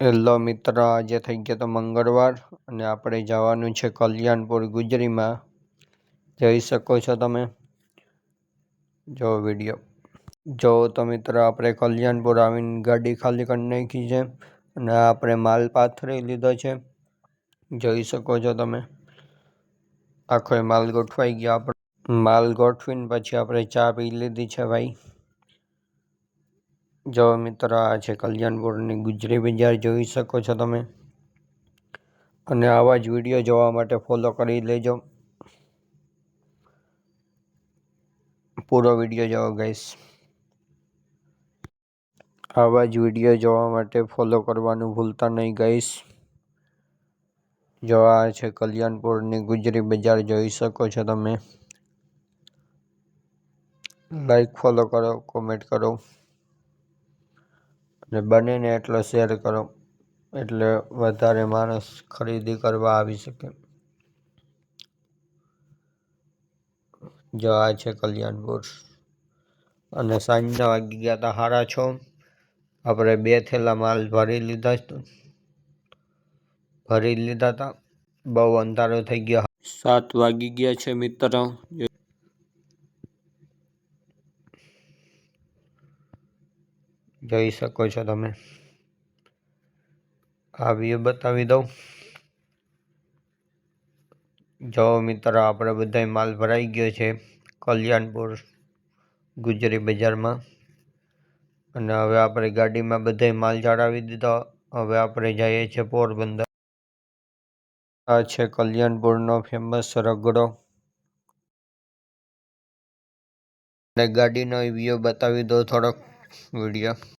Hello મિત્ર, આજે થઈ ગયો તો મંગળવાર અને આપણે જવાનું છે કલ્યાણપુર ગુજરીમાં. જઈ શકો છો તમે? જો વીડિયો. જો તો મિત્ર, આપણે કલ્યાણપુર આવીને ગાડી ખાલી કરી નાખી છે અને આપણે માલ પાથરી લીધો છે. જોઈ શકો છો તમે? આખો માલ ગોઠવાઈ ગયો આપણે. માલ ગોઠવીને પછી આપણે ચા પી લીધી છે ભાઈ. જો મિત્ર, આ છે કલ્યાણપુરની ગુજરી બજાર જોઈ શકો છો તમે. અને આવા જ વીડિયો જોવા માટે ફોલો કરી લેજો. પૂરો વીડિયો જોવો ગાઈસ આવા જ વીડિયો જોવા માટે ફોલો કરવાનું ભૂલતા નહીં ગાઈસ જો આ છે કલ્યાણપુરની ગુજરી બજાર જોઈ શકો છો તમે. લાઈક ફોલો કરો કોમેન્ટ કરો. ને એટલો શેર કરો. એટલે વધારે માણસ ખરીદી કરવા આવી શકે. જો આ છે કલ્યાણપુર અને સાંજના વાગી ગયા હતા સારા છ. આપણે બે થેલા માલ ભરી લીધા ભરી લીધા હતા બહુ અંધારો થઈ ગયો. સાત વાગી ગયા છે મિત્ર. જોઈ શકો છો તમે. આ વ્યૂ બતાવી દઉં. જો મિત્ર આપણે બધા માલ ભરાઈ ગયો છે કલ્યાણપુર ગુજરી બજારમાં. અને હવે આપણે ગાડીમાં બધા માલ ચડાવી દીધો. હવે આપણે જઈએ છીએ પોરબંદર. આ છે કલ્યાણપુરનો ફેમસ રગડો. અને ગાડીનો વ્યૂ બતાવી દો થોડોક. વીડિયો